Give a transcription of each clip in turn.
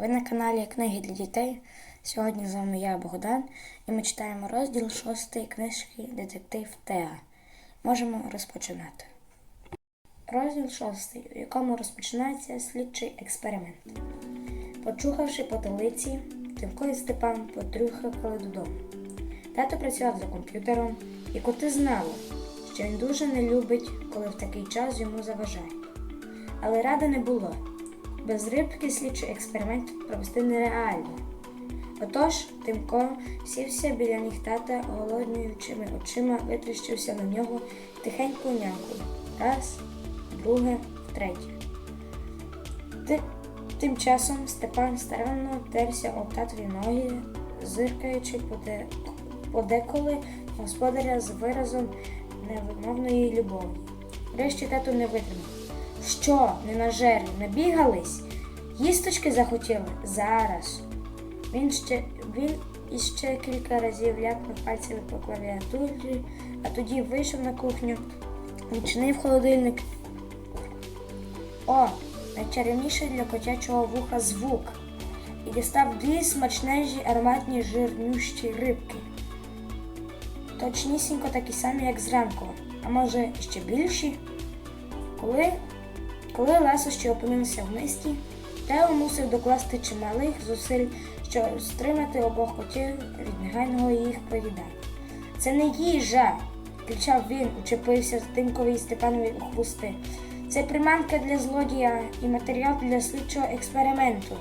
Ви на каналі Книги для дітей. Сьогодні з вами я Богдан, і ми читаємо розділ шостої книжки Детектив Теа. Можемо розпочинати. Розділ шостий, у якому розпочинається слідчий експеримент. Почухавши потилиці, Тимко і Степан потрюхали додому. Тато працював за комп'ютером, і коти знали, що він дуже не любить, коли в такий час йому заважають. Але ради не було. Без рибки слідчий експеримент провести нереально. Отож, Тимко сівся біля ніг тата, голоднюючими очима витріщився на нього і тихенько нявкав. Раз, друге, третє. Ти- Тим часом Степан старанно терся об татові ноги, зиркаючи поде- подеколи господаря з виразом невимовної любові. Врешті тато не витримав. Що, не нажерли, набігались? Їсточки захотіли? Зараз. Він ще він іще кілька разів ляпнув пальцями по клавіатурі, а тоді вийшов на кухню, відчинив холодильник. О, найчарівніший для котячого вуха звук. І дістав дві смачнежі ароматні жирнющі рибки. Точнісінько такі самі, як зранку, а може ще більші. Коли, коли ласощі опинилися в мисті, Тео мусив докласти чималих зусиль, щоб стримати обох котів від негайного їх поїдання. Це не їжа, кричав він, учепився Тимкові і Степанові у хвости. Це приманка для злодія і матеріал для слідчого експерименту.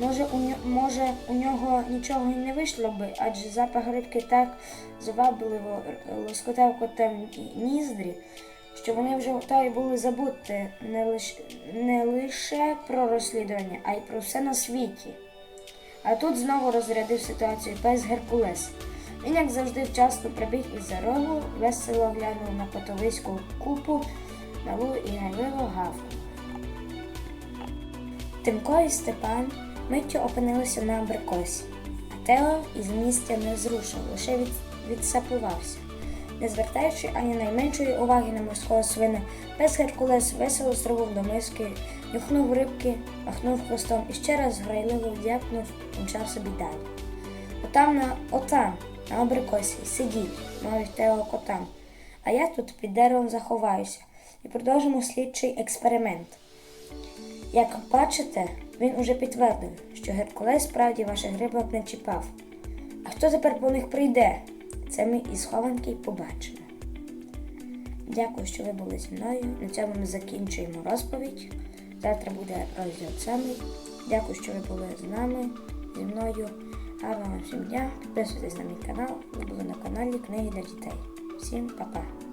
Може, у, ньо- може, у нього нічого й не вийшло би, адже запах рибки так звабливо лоскотав котам ніздрі, що вони вже готові були забути не лише, не лише про розслідування, а й про все на світі. А тут знову розрядив ситуацію пес Геркулес. Він, як завжди, вчасно прибіг із-за рогу, весело глянув на потовиську купу, малу і гайливо гавку. Тимко і Степан миттю опинилися на абрикосі, а Тео із місця не зрушив, лише від, відсапувався. Не звертаючи ані найменшої уваги на морського свина, пес Геркулес весело стрибав до миски, нюхнув рибки, махнув хвостом і ще раз грайливо вдякнув мчав собі далі. Отам на отам, на абрикосі, сидіть, мовив Тео котам, а я тут під деревом заховаюся і продовжимо слідчий експеримент. Як бачите, він уже підтвердив, що Геркулес справді ваших рибок не чіпав. А хто тепер по них прийде? Це ми із схованки побачимо. Дякую, що ви були зі мною. На цьому ми закінчуємо розповідь. Завтра буде розділ сьомий. Дякую, що ви були з нами, зі мною. Гарного всім дня. Підписуйтесь на мій канал. Ви були на каналі Книги для дітей. Всім па-па!